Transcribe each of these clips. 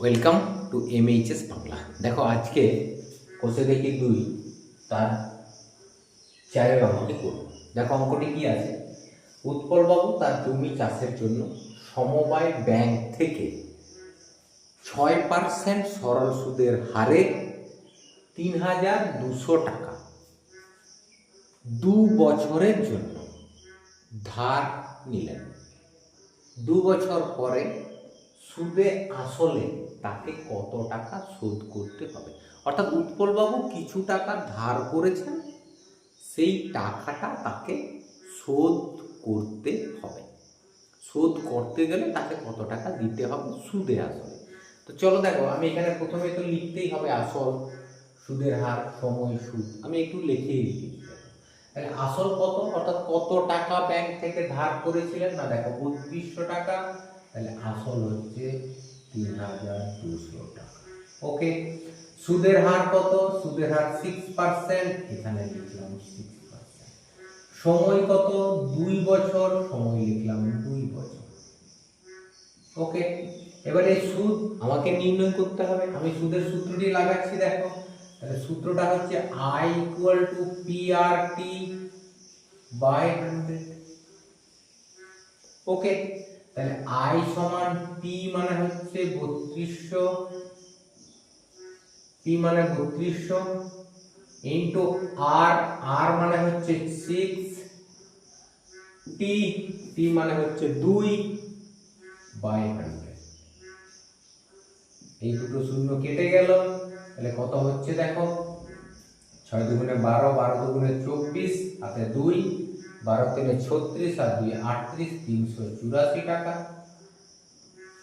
Welcome to M H S Bangla দেখো, আজকে কোষে দেখি দুই, তার চারের অঙ্কটি করব। দেখো, অঙ্কটি কি আছে? উৎপলবাবু তার জমি চাষের জন্য সমবায় ব্যাংক থেকে ছয় পার্সেন্ট সরল সুদের হারে তিন হাজার দুশো টাকা দু বছরের জন্য ধার নিলেন। দু বছর পরে সুদে আসলে তাকে কত টাকা শোধ করতে হবে? অর্থাৎ উৎপলবাবু কিছু টাকা ধার করেছেন, সেই টাকাটা তাকে শোধ করতে হবে। শোধ করতে গেলে তাকে কত টাকা দিতে হবে সুদে আসলে? তো চলো দেখো, আমি এখানে প্রথমে তো লিখতেই হবে আসল, সুদের হার, সময়, সুদ। আমি একটু লিখেই লিখি তাহলে আসল কত? অর্থাৎ কত টাকা ব্যাংক থেকে ধার করেছিলেন? না, দেখো, বত্রিশশো টাকা তাহলে আসল হচ্ছে তিন হাজার দুশো টাকা। ওকে? সুদের হার কত? সুদের হার সিক্স পার্সেন্ট এখানে লিখলাম সিক্স পার্সেন্ট সময় কত? দুই বছর, সময় লিখলাম দুই বছর। ওকে? এবারে সুদ আমাকে নির্ণয় করতে হবে। আমি সুদের সূত্রটি লাগাচ্ছি, দেখো। তাহলে সূত্রটা হচ্ছে I equal to P R T by hundred okay? তাহলে আই সমান পি মানে হচ্ছে বত্রিশশো পি মানে বত্রিশশো ইন্টু আর আর মানে হচ্ছে সিক্স টি টি মানে হচ্ছে দুই বাই হান্ড্রেড এই দুটো শূন্য কেটে গেল, তাহলে কত হচ্ছে দেখো? ছয় দুগুণে বারো বারো দুগুণে চব্বিশ, হাতে দুই বারো তিনে ছত্রিশ আর দুই আটত্রিশ তিনশো চুরাশি টাকা।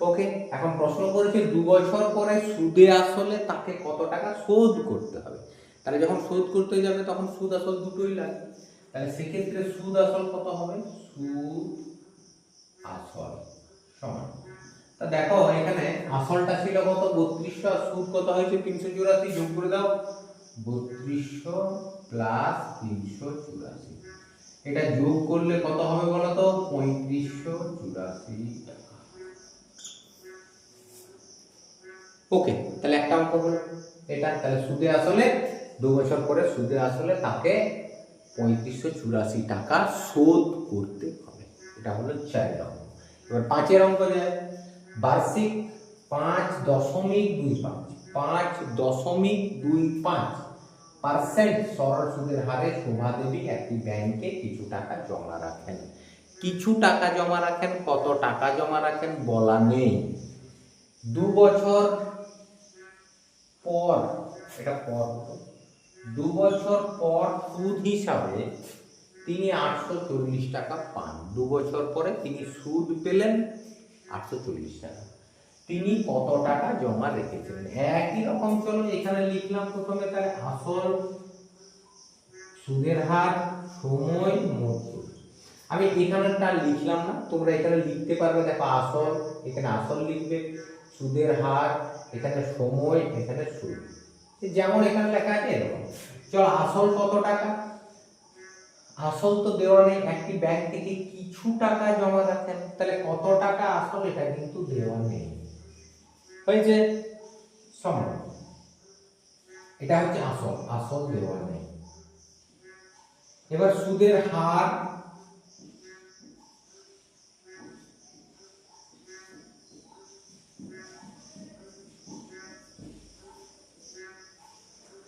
ওকে, এখন প্রশ্ন করেছে, দু বছর পরে সুদে আসলে তাকে কত টাকা শোধ করতে হবে? তাহলে যখন শোধ করতে যাবে, তখন সুদ আসল দুটোই লাগে। তাহলে সেক্ষেত্রে সুদ আসল কত হবে? সুদ আসল সমান। তা দেখো, এখানে আসলটা ছিল কত? বত্রিশশো, আর সুদ কত হয়েছে? তিনশো চুরাশি। যোগ করে দাও। বত্রিশশো প্লাস তিনশো চুরাশি। এটা যোগ করলে কত হবে বলো তো পঁয়ত্রিশশো চুরাশি ওকে, তাহলে একটা অঙ্ক হলো। এটা তাহলে সুদে আসলে, দু বছর পরে সুদে আসলে তাকে পঁয়ত্রিশশো চুরাশি টাকা শোধ করতে হবে। এটা হলো চারের অঙ্ক। এবার পাঁচের অঙ্ক যায়। বার্ষিক পাঁচ দশমিক দুই পাঁচ পাঁচ দশমিক দুই পাঁচ। পার্সেন্ট সরল সুদের হারে শোভা দেবী একটি ব্যাংকে কিছু টাকা জমা রাখেন। কিছু টাকা জমা রাখেন, কত টাকা জমা রাখেন বলা নেই। দু বছর পর, এটা পর। দু বছর পর সুদ হিসাবে তিনি আটশো চল্লিশ টাকা পান। দু বছর পরে তিনি সুদ পেলেন আটশো চল্লিশ টাকা। তিনি কত টাকা জমা রেখেছিলেন? একই রকম চলো, এখানে লিখলাম প্রথমে তাহলে আসল সুদের হার, সময় সুদ। আমি এখানেটা লিখলাম না, তোমরা এখানে লিখতে পারবে, দেখো আসল, এখানে আসল লিখবে, সুদের হার, এখানে সময়, এখানে সুদ। যেমন এখানে লেখা আছে এরকম। চলো, আসল কত টাকা? আসল তো দেওয়া নেই, একটি ব্যাংক থেকে কিছু টাকা জমা রাখেন তাহলে কত টাকা আসল? এটা কিন্তু দেওয়া নেই। হয়েছে সমান এটা হচ্ছে আসল আসল দেওয়া নেই। এবার সুদের হার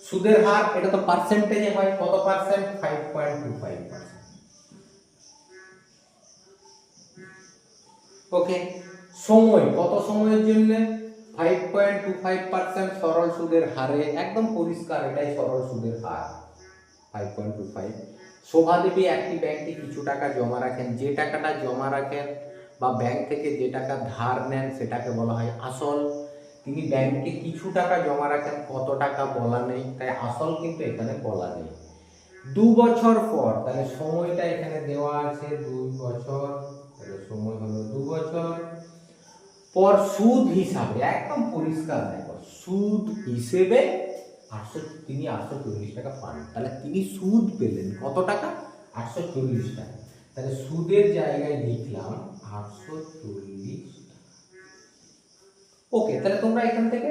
সুদের হার, এটা তো পার্সেন্টেজে হয়, কত percent five point two five percent okay সময়, কত সময়ের জন্য? Five point two five percent সরল সুদের হারে, একদম পরিষ্কার এটাই সরল সুদের হার। Five point two five Shobha Devi একটি ব্যাংকে কিছু টাকা জমা রাখেন, যে টাকাটা জমা রাখেন বা ব্যাংক থেকে যে টাকা ধার নেন সেটাকে বলা হয় আসল। তিনি ব্যাংকে কিছু টাকা জমা রাখেন, কত টাকা বলা নেই, তাই আসল কিন্তু এখানে বলা নেই। দু বছর পর, তাহলে সময়টা এখানে দেওয়া আছে দুই বছর, তাহলে সময় হলো দু বছর। পর সুদ হিসাবে, একদম পরিষ্কার দেখো সুদ হিসেবে আটশো, তিনি আটশো চল্লিশ টাকা পান। তাহলে তিনি সুদ পেলেন কত টাকা? আটশো চল্লিশ টাকা। তাহলে সুদের জায়গায় লিখলাম আটশো চল্লিশ ওকে, তাহলে তোমরা এখান থেকে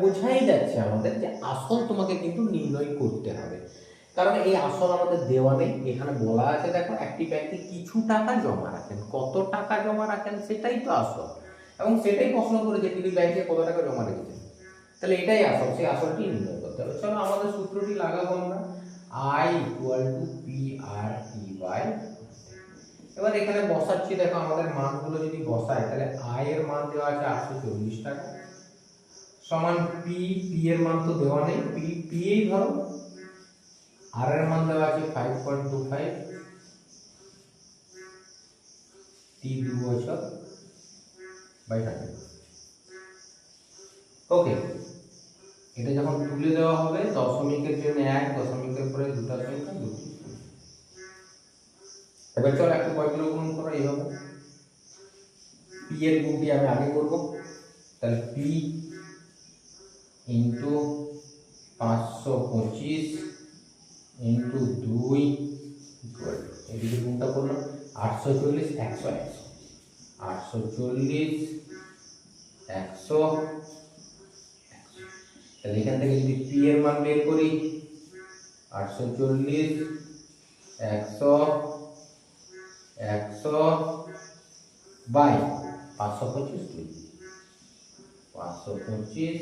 বোঝাই যাচ্ছে আমাদের যে আসল তোমাকে কিন্তু নির্ণয় করতে হবে। কারণ এই আসল আমাদের দেওয়া নেই। এখানে বলা আছে, দেখো, একটি ব্যক্তি কিছু টাকা জমা রাখেন। কত টাকা জমা রাখেন সেটাই তো আসল। এবং সেটাই প্রশ্ন করে যে তিনি ব্যাংকে কত টাকা জমা রেখেছেন তাহলে এটাই আসল, সেই আসলটি নির্ণয় করতে হবে। চলো আমাদের সূত্রটি লাগাবো আমরা। I equal to P R E by এবার এখানে বসাচ্ছি, দেখো আমাদের মানগুলো যদি বসাই, তাহলে আই এর মান দেওয়া আছে আটশো চল্লিশ টাকা। সমান পি পি এর মান তো দেওয়া নেই পি পি এই ধরো। আর এর মান দেওয়া আছে five point two five T দু বছর বাই হান্ড্রেড ওকে এটা যখন তুলে দেওয়া হবে, দশমিকের জন্য এক, দশমিকের পরে দুটা সংখ্যা দুটি এবার চল একটু কয়গুলো গুণ করো এইভাবে পি এর গুণটি আমি আগে করব। তাহলে পি ইন্টু পাঁচশো পঁচিশ ইন্টু দুই এদিকে গুণটা করলাম, আটশো চল্লিশ, একশো একশো। আটশো চল্লিশ, একশো। তাহলে এখান থেকে যদি পি এর মান বের করি, আটশো চল্লিশ, একশো একশো বাই পাঁচশো পঁচিশ পাঁচশো পঁচিশ।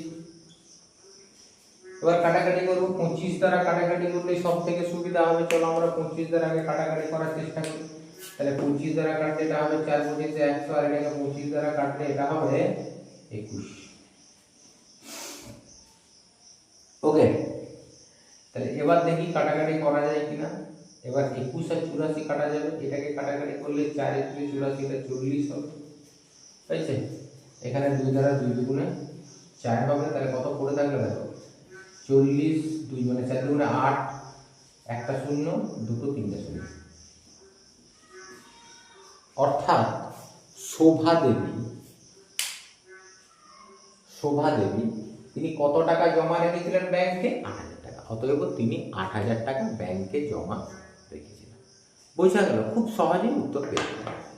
এবার কাটাকাটি করব, পঁচিশ দ্বারা কাটাকাটি করলে সব থেকে সুবিধা হবে। চলো আমরা পঁচিশ দ্বারা আগে কাটাকাটি করার চেষ্টা করি। তাহলে পঁচিশ দ্বারা কাটলে এটা হবে চার পঁচিশে একশো, আর এটাকে পঁচিশ দ্বারা কাটলে এটা হবে একুশ। ওকে, তাহলে এবার দেখি কাটাকাটি করা যায় কিনা। এবার একুশ আর চুরাশি কাটা যাবে, এটাকে কাটাকাটি করলে চার একুশে চুরাশি, এটা চল্লিশ হবে। হয়েছে? এখানে দুই দ্বারা দুই দুগুণে চার হবে, তাহলে কত পড়ে থাকলে দেখো? চল্লিশ দুই মানে চার দুগুণে আট, একটা শূন্য, দুটো তিনটে শূন্য। অর্থাৎ শোভা দেবী শোভা দেবী, তিনি কত টাকা জমা রেখেছিলেন ব্যাংকে? আট হাজার টাকা। অতএব তিনি আট হাজার টাকা ব্যাংকে জমা রেখেছিলেন। বোঝা গেল, খুব সহজেই উত্তর পেয়ে যাবেন